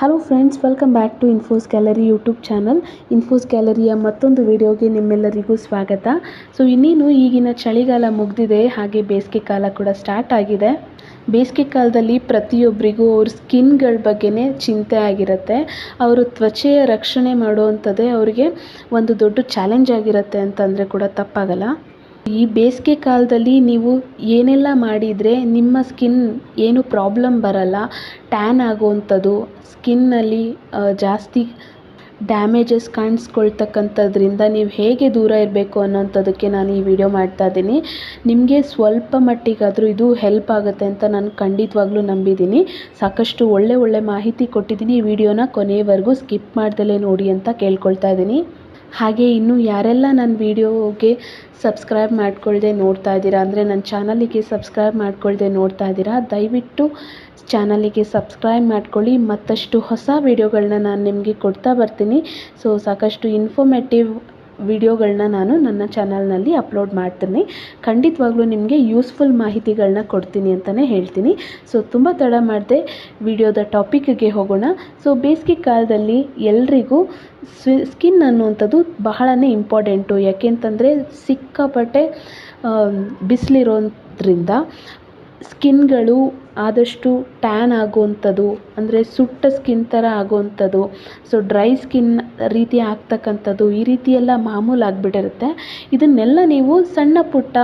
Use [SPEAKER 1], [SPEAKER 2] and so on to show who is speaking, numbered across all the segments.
[SPEAKER 1] Hello friends welcome back to Infos Gallery YouTube channel Infos ಗ್ಯಾಲರಿಯ ಮತ್ತೊಂದು ವಿಡಿಯೋಗೆ ನಿಮ್ಮೆಲ್ಲರಿಗೂ ಸ್ವಾಗತ. ಸೊ ಇನ್ನೇನು ಈಗಿನ ಚಳಿಗಾಲ ಮುಗಿದಿದೆ, ಹಾಗೆ ಬೇಸಿಗೆ ಕಾಲ ಕೂಡ ಸ್ಟಾರ್ಟ್ ಆಗಿದೆ. ಬೇಸಿಗೆ ಕಾಲದಲ್ಲಿ ಪ್ರತಿಯೊಬ್ಬರಿಗೂ ಅವ್ರ ಸ್ಕಿನ್ಗಳ ಬಗ್ಗೆನೇ ಚಿಂತೆ ಆಗಿರುತ್ತೆ. ಅವರು ತ್ವಚೆಯ ರಕ್ಷಣೆ ಮಾಡುವಂಥದ್ದೇ ಅವರಿಗೆ ಒಂದು ದೊಡ್ಡ ಚಾಲೆಂಜ್ ಆಗಿರುತ್ತೆ ಅಂತಂದರೆ ಕೂಡ ತಪ್ಪಾಗಲ್ಲ. ಈ ಬೇಸಿಗೆ ಕಾಲದಲ್ಲಿ ನೀವು ಏನೆಲ್ಲ ಮಾಡಿದರೆ ನಿಮ್ಮ ಸ್ಕಿನ್ ಏನು ಪ್ರಾಬ್ಲಮ್ ಬರಲ್ಲ, ಟ್ಯಾನ್ ಆಗುವಂಥದ್ದು, ಸ್ಕಿನ್ನಲ್ಲಿ ಜಾಸ್ತಿ ಡ್ಯಾಮೇಜಸ್ ಕಾಣಿಸ್ಕೊಳ್ತಕ್ಕಂಥದ್ರಿಂದ ನೀವು ಹೇಗೆ ದೂರ ಇರಬೇಕು ಅನ್ನೋಂಥದ್ದಕ್ಕೆ ನಾನು ಈ ವಿಡಿಯೋ ಮಾಡ್ತಾ ಇದ್ದೀನಿ. ನಿಮಗೆ ಸ್ವಲ್ಪ ಮಟ್ಟಿಗಾದರೂ ಇದು ಹೆಲ್ಪ್ ಆಗುತ್ತೆ ಅಂತ ನಾನು ಖಂಡಿತವಾಗ್ಲೂ ನಂಬಿದ್ದೀನಿ. ಸಾಕಷ್ಟು ಒಳ್ಳೆ ಒಳ್ಳೆ ಮಾಹಿತಿ ಕೊಟ್ಟಿದ್ದೀನಿ. ಈ ವಿಡಿಯೋನ ಕೊನೆಯವರೆಗೂ ಸ್ಕಿಪ್ ಮಾಡ್ದಲೇ ನೋಡಿ ಅಂತ ಕೇಳ್ಕೊಳ್ತಾ ಇದ್ದೀನಿ. ಹಾಗೆ ಇನ್ನು ಯಾರೆಲ್ಲ ನನ್ನ ವಿಡಿಯೋಗೆ ಸಬ್ಸ್ಕ್ರೈಬ್ ಮಾಡ್ಕೊಳ್ಳದೆ ನೋಡ್ತಾ ಇದ್ದೀರಾ ಅಂದರೆ ನನ್ನ ಚಾನಲಿಗೆ ಸಬ್ಸ್ಕ್ರೈಬ್ ಮಾಡ್ಕೊಳ್ಳದೆ ನೋಡ್ತಾ ಇದ್ದೀರಾ, ದಯವಿಟ್ಟು ಚಾನಲಿಗೆ ಸಬ್ಸ್ಕ್ರೈಬ್ ಮಾಡ್ಕೊಳ್ಳಿ. ಮತ್ತಷ್ಟು ಹೊಸ ವೀಡಿಯೋಗಳನ್ನ ನಾನು ನಿಮಗೆ ಕೊಡ್ತಾ ಬರ್ತೀನಿ. ಸೊ ಸಾಕಷ್ಟು ಇನ್ಫಾರ್ಮೇಟಿವ್ ವಿಡಿಯೋಗಳನ್ನ ನಾನು ನನ್ನ ಚಾನಲ್ನಲ್ಲಿ ಅಪ್ಲೋಡ್ ಮಾಡ್ತೀನಿ. ಖಂಡಿತವಾಗ್ಲೂ ನಿಮಗೆ ಯೂಸ್ಫುಲ್ ಮಾಹಿತಿಗಳನ್ನ ಕೊಡ್ತೀನಿ ಅಂತಲೇ ಹೇಳ್ತೀನಿ. ಸೊ, ತುಂಬ ತಡ ಮಾಡದೆ ವಿಡಿಯೋದ ಟಾಪಿಕ್ಗೆ ಹೋಗೋಣ. ಸೊ, ಬೇಸಿಗೆ ಕಾಲದಲ್ಲಿ ಎಲ್ರಿಗೂ ಸ್ಕಿನ್ ಅನ್ನುವಂಥದ್ದು ಬಹಳನೇ ಇಂಪಾರ್ಟೆಂಟು. ಯಾಕೆಂತಂದರೆ ಸಿಕ್ಕಾಪಟ್ಟೆ ಬಿಸಿಲಿರೋದ್ರಿಂದ ಸ್ಕಿನ್ಗಳು ಆದಷ್ಟು ಟ್ಯಾನ್ ಆಗುವಂಥದ್ದು, ಅಂದರೆ ಸುಟ್ಟ ಸ್ಕಿನ್ ಥರ ಆಗುವಂಥದ್ದು, ಸೊ ಡ್ರೈ ಸ್ಕಿನ್ ರೀತಿ ಆಗ್ತಕ್ಕಂಥದ್ದು ಈ ರೀತಿ ಎಲ್ಲ ಇದನ್ನೆಲ್ಲ ನೀವು ಸಣ್ಣ ಪುಟ್ಟ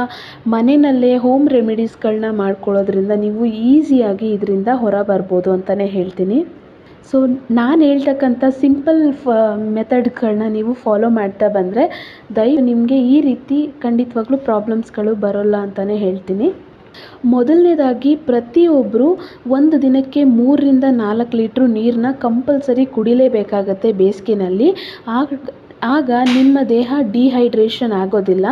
[SPEAKER 1] ಮನೆಯಲ್ಲೇ ಹೋಮ್ ರೆಮಿಡೀಸ್ಗಳನ್ನ ಮಾಡ್ಕೊಳ್ಳೋದ್ರಿಂದ ನೀವು ಈಸಿಯಾಗಿ ಇದರಿಂದ ಹೊರ ಬರ್ಬೋದು ಅಂತಲೇ ಹೇಳ್ತೀನಿ. ಸೊ ನಾನು ಹೇಳ್ತಕ್ಕಂಥ ಸಿಂಪಲ್ ಫ ಮೆಥಡ್ಗಳನ್ನ ನೀವು ಫಾಲೋ ಮಾಡ್ತಾ ಬಂದರೆ ದಯ ನಿಮಗೆ ಈ ರೀತಿ ಖಂಡಿತವಾಗ್ಲೂ ಪ್ರಾಬ್ಲಮ್ಸ್ಗಳು ಬರೋಲ್ಲ ಅಂತಲೇ ಹೇಳ್ತೀನಿ. ಮೊದಲನೇದಾಗಿ ಪ್ರತಿಯೊಬ್ಬರು ಒಂದು ದಿನಕ್ಕೆ ಮೂರರಿಂದ ನಾಲ್ಕು ಲೀಟ್ರು ನೀರನ್ನ ಕಂಪಲ್ಸರಿ ಕುಡಿಲೇಬೇಕಾಗತ್ತೆ ಬೇಸಿಗೆನಲ್ಲಿ. ಆಗ ಆಗ ನಿಮ್ಮ ದೇಹ ಡಿಹೈಡ್ರೇಷನ್ ಆಗೋದಿಲ್ಲ.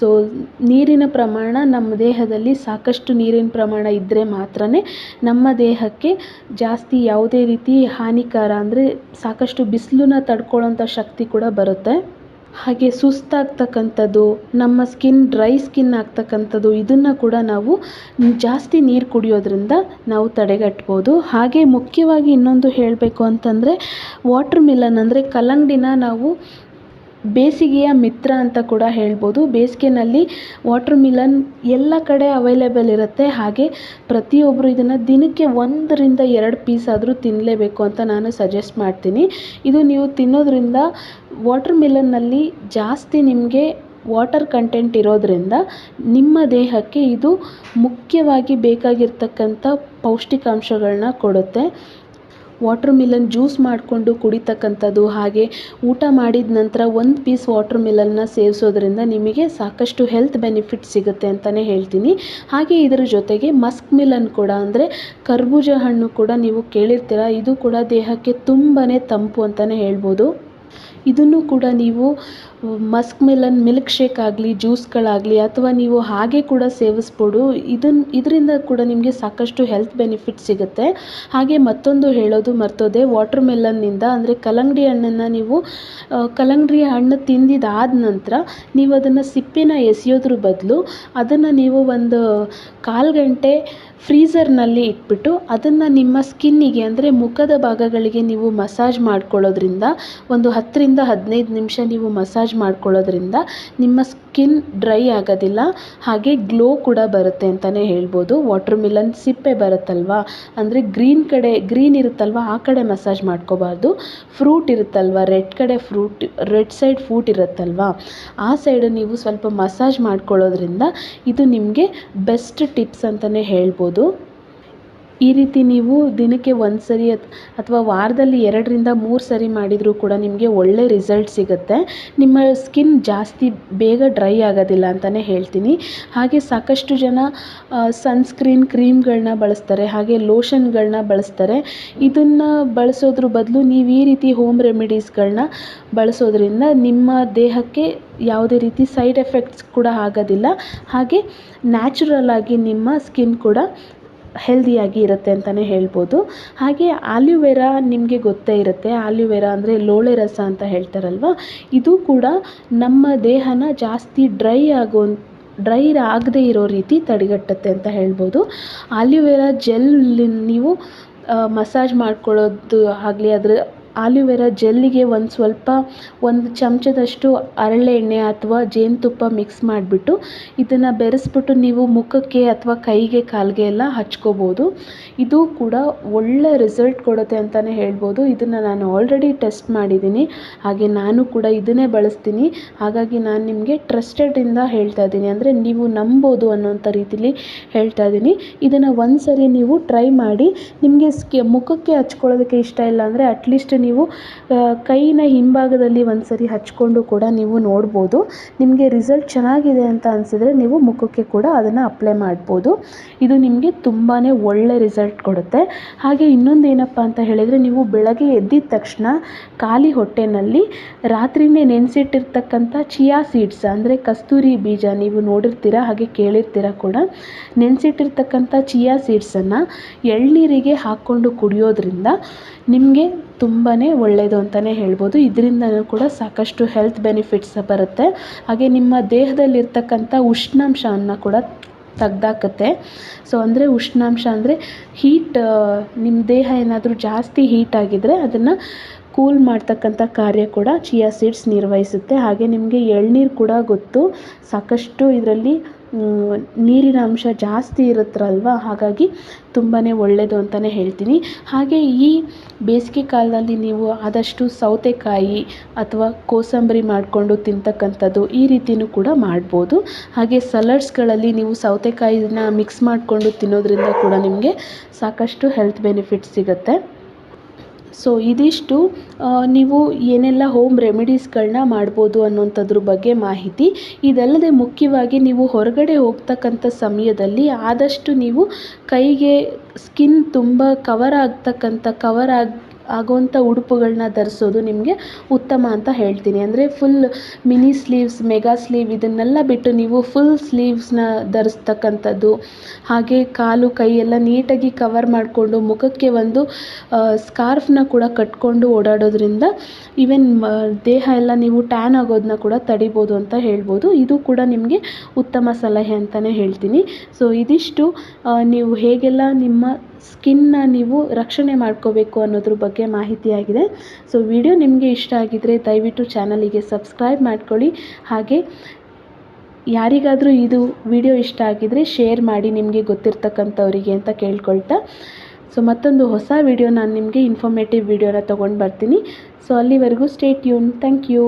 [SPEAKER 1] ಸೊ, ನೀರಿನ ಪ್ರಮಾಣ ನಮ್ಮ ದೇಹದಲ್ಲಿ ಸಾಕಷ್ಟು ನೀರಿನ ಪ್ರಮಾಣ ಇದ್ದರೆ ಮಾತ್ರ ನಮ್ಮ ದೇಹಕ್ಕೆ ಜಾಸ್ತಿ ಯಾವುದೇ ರೀತಿ ಹಾನಿಕರ ಅಂದರೆ ಸಾಕಷ್ಟು ಬಿಸಿಲನ್ನ ತಡ್ಕೊಳ್ಳೋಂಥ ಶಕ್ತಿ ಕೂಡ ಬರುತ್ತೆ. ಹಾಗೆ ಸುಸ್ತಾಗ್ತಕ್ಕಂಥದ್ದು, ನಮ್ಮ ಸ್ಕಿನ್ ಡ್ರೈ ಸ್ಕಿನ್ ಆಗ್ತಕ್ಕಂಥದ್ದು, ಇದನ್ನು ಕೂಡ ನಾವು ಜಾಸ್ತಿ ನೀರು ಕುಡಿಯೋದ್ರಿಂದ ನಾವು ತಡೆಗಟ್ಬೋದು. ಹಾಗೆ ಮುಖ್ಯವಾಗಿ ಇನ್ನೊಂದು ಹೇಳಬೇಕು ಅಂತಂದರೆ ವಾಟ್ರ್ ಮಿಲನ್ ಅಂದರೆ ಕಲ್ಲಂಗಡಿನ ನಾವು ಬೇಸಿಗೆಯ ಮಿತ್ರ ಅಂತ ಕೂಡ ಹೇಳ್ಬೋದು. ಬೇಸಿಗೆನಲ್ಲಿ ವಾಟ್ರ್ ಮಿಲನ್ ಎಲ್ಲ ಕಡೆ ಅವೈಲೇಬಲ್ ಇರುತ್ತೆ. ಹಾಗೆ ಪ್ರತಿಯೊಬ್ಬರು ಇದನ್ನು ದಿನಕ್ಕೆ ಒಂದರಿಂದ ಎರಡು ಪೀಸ್ ಆದರೂ ತಿನ್ನಲೇಬೇಕು ಅಂತ ನಾನು ಸಜೆಸ್ಟ್ ಮಾಡ್ತೀನಿ. ಇದು ನೀವು ತಿನ್ನೋದ್ರಿಂದ ವಾಟ್ರ್ ಮಿಲನ್ನಲ್ಲಿ ಜಾಸ್ತಿ ನಿಮಗೆ ವಾಟರ್ ಕಂಟೆಂಟ್ ಇರೋದರಿಂದ ನಿಮ್ಮ ದೇಹಕ್ಕೆ ಇದು ಮುಖ್ಯವಾಗಿ ಬೇಕಾಗಿರ್ತಕ್ಕಂಥ ಪೌಷ್ಟಿಕಾಂಶಗಳನ್ನ ಕೊಡುತ್ತೆ. ವಾಟ್ರ್ ಮಿಲನ್ ಜ್ಯೂಸ್ ಮಾಡಿಕೊಂಡು ಕುಡಿತಕ್ಕಂಥದ್ದು, ಹಾಗೆ ಊಟ ಮಾಡಿದ ನಂತರ ಒಂದು ಪೀಸ್ ವಾಟ್ರ್ ಮಿಲನ್ನ ಸೇವಿಸೋದ್ರಿಂದ ನಿಮಗೆ ಸಾಕಷ್ಟು ಹೆಲ್ತ್ ಬೆನಿಫಿಟ್ ಸಿಗುತ್ತೆ ಅಂತಲೇ ಹೇಳ್ತೀನಿ. ಹಾಗೆ ಇದರ ಜೊತೆಗೆ ಮಸ್ಕ್ ಮಿಲನ್ ಕೂಡ, ಅಂದರೆ ಕರ್ಬೂಜ ಹಣ್ಣು ಕೂಡ ನೀವು ಕೇಳಿರ್ತೀರ, ಇದು ಕೂಡ ದೇಹಕ್ಕೆ ತುಂಬಾ ತಂಪು ಅಂತಲೇ ಹೇಳ್ಬೋದು. ಇದನ್ನು ಕೂಡ ನೀವು ಮಸ್ಕ್ ಮೆಲನ್, ಮಿಲ್ಕ್ ಶೇಕ್ ಆಗಲಿ, ಜ್ಯೂಸ್ಗಳಾಗಲಿ ಅಥವಾ ನೀವು ಹಾಗೆ ಕೂಡ ಸೇವಿಸ್ಬೋದು. ಇದನ್ನು ಇದರಿಂದ ಕೂಡ ನಿಮಗೆ ಸಾಕಷ್ಟು ಹೆಲ್ತ್ ಬೆನಿಫಿಟ್ ಸಿಗುತ್ತೆ. ಹಾಗೆ ಮತ್ತೊಂದು ಹೇಳೋದು ಮರ್ತೋದೆ, ವಾಟರ್ ಮೆಲನ್ನಿಂದ ಅಂದರೆ ಕಲ್ಲಂಗಡಿ ಹಣ್ಣನ್ನು ನೀವು ಕಲ್ಲಂಗಡಿ ಹಣ್ಣು ತಿಂದಿದಾದ ನಂತರ ನೀವು ಅದನ್ನು ಸಿಪ್ಪೆನ ಎಸೆಯೋದ್ರ ಬದಲು ಅದನ್ನು ನೀವು ಒಂದು ಕಾಲು ಗಂಟೆ ಫ್ರೀಝರ್ನಲ್ಲಿ ಇಟ್ಬಿಟ್ಟು ಅದನ್ನು ನಿಮ್ಮ ಸ್ಕಿನ್ನಿಗೆ ಅಂದರೆ ಮುಖದ ಭಾಗಗಳಿಗೆ ನೀವು ಮಸಾಜ್ ಮಾಡ್ಕೊಳ್ಳೋದ್ರಿಂದ ಒಂದು ಹತ್ತರಿಂದ ಹದಿನೈದು ನಿಮಿಷ ನೀವು ಮಸಾಜ್ ಮಾಡ್ಕೊಳ್ಳೋದ್ರಿಂದ ನಿಮ್ಮ ಸ್ಕಿನ್ ಡ್ರೈ ಆಗೋದಿಲ್ಲ, ಹಾಗೆ ಗ್ಲೋ ಕೂಡ ಬರುತ್ತೆ ಅಂತಲೇ ಹೇಳ್ಬೋದು. ವಾಟರ್ ಮಿಲನ್ ಸಿಪ್ಪೆ ಬರುತ್ತಲ್ವ? ಅಂದರೆ ಗ್ರೀನ್ ಕಡೆ, ಗ್ರೀನ್ ಇರುತ್ತಲ್ವ? ಆ ಕಡೆ ಮಸಾಜ್ ಮಾಡ್ಕೋಬಾರ್ದು. ಫ್ರೂಟ್ ಇರುತ್ತಲ್ವ? ರೆಡ್ ಕಡೆ ಫ್ರೂಟ್, ರೆಡ್ ಸೈಡ್ ಫ್ರೂಟ್ ಇರುತ್ತಲ್ವ? ಆ ಸೈಡ್ ನೀವು ಸ್ವಲ್ಪ ಮಸಾಜ್ ಮಾಡ್ಕೊಳ್ಳೋದ್ರಿಂದ ಇದು ನಿಮಗೆ ಬೆಸ್ಟ್ ಟಿಪ್ಸ್ ಅಂತಲೇ ಹೇಳ್ಬೋದು. ಈ ರೀತಿ ನೀವು ದಿನಕ್ಕೆ ಒಂದು ಸರಿ ಅಥವಾ ವಾರದಲ್ಲಿ ಎರಡರಿಂದ ಮೂರು ಸರಿ ಮಾಡಿದರೂ ಕೂಡ ನಿಮಗೆ ಒಳ್ಳೆ ರಿಸಲ್ಟ್ ಸಿಗುತ್ತೆ. ನಿಮ್ಮ ಸ್ಕಿನ್ ಜಾಸ್ತಿ ಬೇಗ ಡ್ರೈ ಆಗೋದಿಲ್ಲ ಅಂತಲೇ ಹೇಳ್ತೀನಿ. ಹಾಗೆ ಸಾಕಷ್ಟು ಜನ ಸನ್ಸ್ಕ್ರೀನ್ ಕ್ರೀಮ್ಗಳನ್ನ ಬಳಸ್ತಾರೆ, ಹಾಗೆ ಲೋಷನ್ಗಳನ್ನ ಬಳಸ್ತಾರೆ. ಇದನ್ನು ಬಳಸೋದ್ರ ಬದಲು ನೀವು ಈ ರೀತಿ ಹೋಮ್ ರೆಮಿಡೀಸ್ಗಳನ್ನ ಬಳಸೋದ್ರಿಂದ ನಿಮ್ಮ ದೇಹಕ್ಕೆ ಯಾವುದೇ ರೀತಿ ಸೈಡ್ ಎಫೆಕ್ಟ್ಸ್ ಕೂಡ ಆಗೋದಿಲ್ಲ. ಹಾಗೆ ನ್ಯಾಚುರಲ್ ಆಗಿ ನಿಮ್ಮ ಸ್ಕಿನ್ ಕೂಡ ಹೆಲ್ದಿಯಾಗಿ ಇರುತ್ತೆ ಅಂತಲೇ ಹೇಳ್ಬೋದು. ಹಾಗೆ ಆಲಿವೆರಾ ನಿಮಗೆ ಗೊತ್ತೇ ಇರುತ್ತೆ. ಆಲಿವೆರಾ ಅಂದರೆ ಲೋಳೆ ರಸ ಅಂತ ಹೇಳ್ತಾರಲ್ವ? ಇದು ಕೂಡ ನಮ್ಮ ದೇಹನ ಜಾಸ್ತಿ ಡ್ರೈ ಆಗೋ ಡ್ರೈ ಆಗದೇ ಇರೋ ರೀತಿ ತಡೆಗಟ್ಟುತ್ತೆ ಅಂತ ಹೇಳ್ಬೋದು. ಆಲಿವೆರಾ ಜೆಲ್ ನೀವು ಮಸಾಜ್ ಮಾಡ್ಕೊಳ್ಳೋದು ಆಗಲಿ, ಅದರ ಆಲಿವೆರಾ ಜೆಲ್ಲಿಗೆ ಒಂದು ಸ್ವಲ್ಪ ಒಂದು ಚಮಚದಷ್ಟು ಹರಳೆಣ್ಣೆ ಅಥವಾ ಜೇನುತುಪ್ಪ ಮಿಕ್ಸ್ ಮಾಡಿಬಿಟ್ಟು ಇದನ್ನು ಬೆರೆಸ್ಬಿಟ್ಟು ನೀವು ಮುಖಕ್ಕೆ ಅಥವಾ ಕೈಗೆ ಕಾಲಿಗೆ ಎಲ್ಲ ಹಚ್ಕೋಬೋದು. ಇದು ಕೂಡ ಒಳ್ಳೆ ರಿಸಲ್ಟ್ ಕೊಡುತ್ತೆ ಅಂತಲೇ ಹೇಳ್ಬೋದು. ಇದನ್ನು ನಾನು ಆಲ್ರೆಡಿ ಟೆಸ್ಟ್ ಮಾಡಿದ್ದೀನಿ. ಹಾಗೆ ನಾನು ಕೂಡ ಇದನ್ನೇ ಬಳಸ್ತೀನಿ. ಹಾಗಾಗಿ ನಾನು ನಿಮಗೆ ಟ್ರಸ್ಟೆಡಿಂದ ಹೇಳ್ತಾ ಇದ್ದೀನಿ. ಅಂದರೆ ನೀವು ನಂಬೋದು ಅನ್ನೋಂಥ ರೀತಿಲಿ ಹೇಳ್ತಾ ಇದ್ದೀನಿ. ಇದನ್ನು ಒಂದು ಸರಿ ನೀವು ಟ್ರೈ ಮಾಡಿ ನಿಮಗೆ ಸ್ಕಿ ಮುಖಕ್ಕೆ ಹಚ್ಕೊಳ್ಳೋದಕ್ಕೆ ಇಷ್ಟ ಇಲ್ಲ ಅಂದರೆ ಅಟ್ಲೀಸ್ಟ್ ನೀವು ಕೈನ ಹಿಂಭಾಗದಲ್ಲಿ ಒಂದು ಸರಿ ಹಚ್ಕೊಂಡು ಕೂಡ ನೀವು ನೋಡ್ಬೋದು. ನಿಮಗೆ ರಿಸಲ್ಟ್ ಚೆನ್ನಾಗಿದೆ ಅಂತ ಅನಿಸಿದ್ರೆ ನೀವು ಮುಖಕ್ಕೆ ಕೂಡ ಅದನ್ನು ಅಪ್ಲೈ ಮಾಡ್ಬೋದು. ಇದು ನಿಮಗೆ ತುಂಬಾ ಒಳ್ಳೆ ರಿಸಲ್ಟ್ ಕೊಡುತ್ತೆ. ಹಾಗೆ ಇನ್ನೊಂದು ಏನಪ್ಪ ಅಂತ ಹೇಳಿದರೆ, ನೀವು ಬೆಳಗ್ಗೆ ಎದ್ದಿದ ತಕ್ಷಣ ಖಾಲಿ ಹೊಟ್ಟೆನಲ್ಲಿ ರಾತ್ರಿನೇ ನೆನೆಸಿಟ್ಟಿರ್ತಕ್ಕಂಥ ಚಿಯಾ ಸೀಡ್ಸ್, ಅಂದರೆ ಕಸ್ತೂರಿ ಬೀಜ ನೀವು ನೋಡಿರ್ತೀರ, ಹಾಗೆ ಕೇಳಿರ್ತೀರ ಕೂಡ, ನೆನೆಸಿಟ್ಟಿರ್ತಕ್ಕಂಥ ಚಿಯಾ ಸೀಡ್ಸನ್ನು ಎಳ್ನೀರಿಗೆ ಹಾಕ್ಕೊಂಡು ಕುಡಿಯೋದ್ರಿಂದ ನಿಮಗೆ ತುಂಬಾ ಒಳ್ಳೆಯದು ಅಂತಲೇ ಹೇಳ್ಬೋದು. ಇದರಿಂದನೂ ಕೂಡ ಸಾಕಷ್ಟು ಹೆಲ್ತ್ ಬೆನಿಫಿಟ್ಸ್ ಬರುತ್ತೆ. ಹಾಗೆ ನಿಮ್ಮ ದೇಹದಲ್ಲಿರ್ತಕ್ಕಂಥ ಉಷ್ಣಾಂಶವನ್ನು ಕೂಡ ತೆಗ್ದಾಕತ್ತೆ. ಸೊ ಅಂದರೆ ಉಷ್ಣಾಂಶ ಅಂದರೆ ಹೀಟ್ ನಿಮ್ಮ ದೇಹ ಏನಾದರೂ ಜಾಸ್ತಿ ಹೀಟ್ ಆಗಿದ್ದರೆ ಅದನ್ನು ಕೂಲ್ ಮಾಡ್ತಕ್ಕಂಥ ಕಾರ್ಯ ಕೂಡ ಚಿಯಾ ಸೀಡ್ಸ್ ನಿರ್ವಹಿಸುತ್ತೆ. ಹಾಗೆ ನಿಮಗೆ ಎಳ್ನೀರು ಕೂಡ ಗೊತ್ತು. ಸಾಕಷ್ಟು ಇದರಲ್ಲಿ ನೀರಿನ ಅಂಶ ಜಾಸ್ತಿ ಇರುತ್ತಲ್ವ? ಹಾಗಾಗಿ ತುಂಬಾ ಒಳ್ಳೆಯದು ಅಂತಲೇ ಹೇಳ್ತೀನಿ. ಹಾಗೆ ಈ ಬೇಸಿಗೆ ಕಾಲದಲ್ಲಿ ನೀವು ಆದಷ್ಟು ಸೌತೆಕಾಯಿ ಅಥವಾ ಕೋಸಂಬರಿ ಮಾಡಿಕೊಂಡು ತಿಂತಕ್ಕಂಥದ್ದು ಈ ರೀತಿಯೂ ಕೂಡ ಮಾಡ್ಬೋದು. ಹಾಗೆ ಸಲಾಡ್ಸ್ಗಳಲ್ಲಿ ನೀವು ಸೌತೆಕಾಯಿನ ಮಿಕ್ಸ್ ಮಾಡಿಕೊಂಡು ತಿನ್ನೋದ್ರಿಂದ ಕೂಡ ನಿಮಗೆ ಸಾಕಷ್ಟು ಹೆಲ್ತ್ ಬೆನಿಫಿಟ್ಸ್ ಸಿಗುತ್ತೆ. ಸೊ ಇದಿಷ್ಟು ನೀವು ಏನೆಲ್ಲ ಹೋಮ್ ರೆಮಿಡೀಸ್ಗಳನ್ನ ಮಾಡ್ಬೋದು ಅನ್ನೋಂಥದ್ರ ಬಗ್ಗೆ ಮಾಹಿತಿ. ಇದಲ್ಲದೆ ಮುಖ್ಯವಾಗಿ ನೀವು ಹೊರಗಡೆ ಹೋಗ್ತಕ್ಕಂಥ ಸಮಯದಲ್ಲಿ ಆದಷ್ಟು ನೀವು ಕೈಗೆ ಸ್ಕಿನ್ ತುಂಬ ಕವರ್ ಆಗ್ತಕ್ಕಂಥ ಕವರ್ ಆಗಿ ಆಗೋವಂಥ ಉಡುಪುಗಳನ್ನ ಧರಿಸೋದು ನಿಮಗೆ ಉತ್ತಮ ಅಂತ ಹೇಳ್ತೀನಿ. ಅಂದರೆ full mini sleeves mega sleeve ಇದನ್ನೆಲ್ಲ ಬಿಟ್ಟು ನೀವು ಫುಲ್ ಸ್ಲೀವ್ಸ್ನ ಧರಿಸ್ತಕ್ಕಂಥದ್ದು, ಹಾಗೆ ಕಾಲು, ಕೈ ಎಲ್ಲ ನೀಟಾಗಿ ಕವರ್ ಮಾಡಿಕೊಂಡು ಮುಖಕ್ಕೆ ಒಂದು ಸ್ಕಾರ್ಫ್ನ ಕೂಡ ಕಟ್ಕೊಂಡು ಓಡಾಡೋದ್ರಿಂದ ಈವನ್ ದೇಹ ಎಲ್ಲ ನೀವು ಟ್ಯಾನ್ ಆಗೋದನ್ನ ಕೂಡ ತಡಿಬೋದು ಅಂತ ಹೇಳ್ಬೋದು. ಇದು ಕೂಡ ನಿಮಗೆ ಉತ್ತಮ ಸಲಹೆ ಅಂತಲೇ ಹೇಳ್ತೀನಿ. ಸೊ ಇದಿಷ್ಟು ನೀವು ಹೇಗೆಲ್ಲ ನಿಮ್ಮ ಸ್ಕಿನ್ನ ನೀವು ರಕ್ಷಣೆ ಮಾಡ್ಕೋಬೇಕು ಅನ್ನೋದ್ರ ಬಗ್ಗೆ ಮಾಹಿತಿಯಾಗಿದೆ. ಸೊ ವಿಡಿಯೋ ನಿಮಗೆ ಇಷ್ಟ ಆಗಿದ್ದರೆ ದಯವಿಟ್ಟು ಚಾನಲಿಗೆ ಸಬ್ಸ್ಕ್ರೈಬ್ ಮಾಡ್ಕೊಳ್ಳಿ. ಹಾಗೆ ಯಾರಿಗಾದರೂ ಇದು ವಿಡಿಯೋ ಇಷ್ಟ ಆಗಿದ್ದರೆ ಶೇರ್ ಮಾಡಿ ನಿಮಗೆ ಗೊತ್ತಿರ್ತಕ್ಕಂಥವರಿಗೆ ಅಂತ ಕೇಳ್ಕೊಳ್ತಾ. ಸೊ ಮತ್ತೊಂದು ಹೊಸ ವಿಡಿಯೋ ನಾನು ನಿಮಗೆ ಇನ್ಫಾರ್ಮೇಟಿವ್ ವಿಡಿಯೋನ ತೊಗೊಂಡು ಬರ್ತೀನಿ. ಸೊ ಅಲ್ಲಿವರೆಗೂ ಸ್ಟೇ ಟ್ಯೂನ್ ಥ್ಯಾಂಕ್ ಯು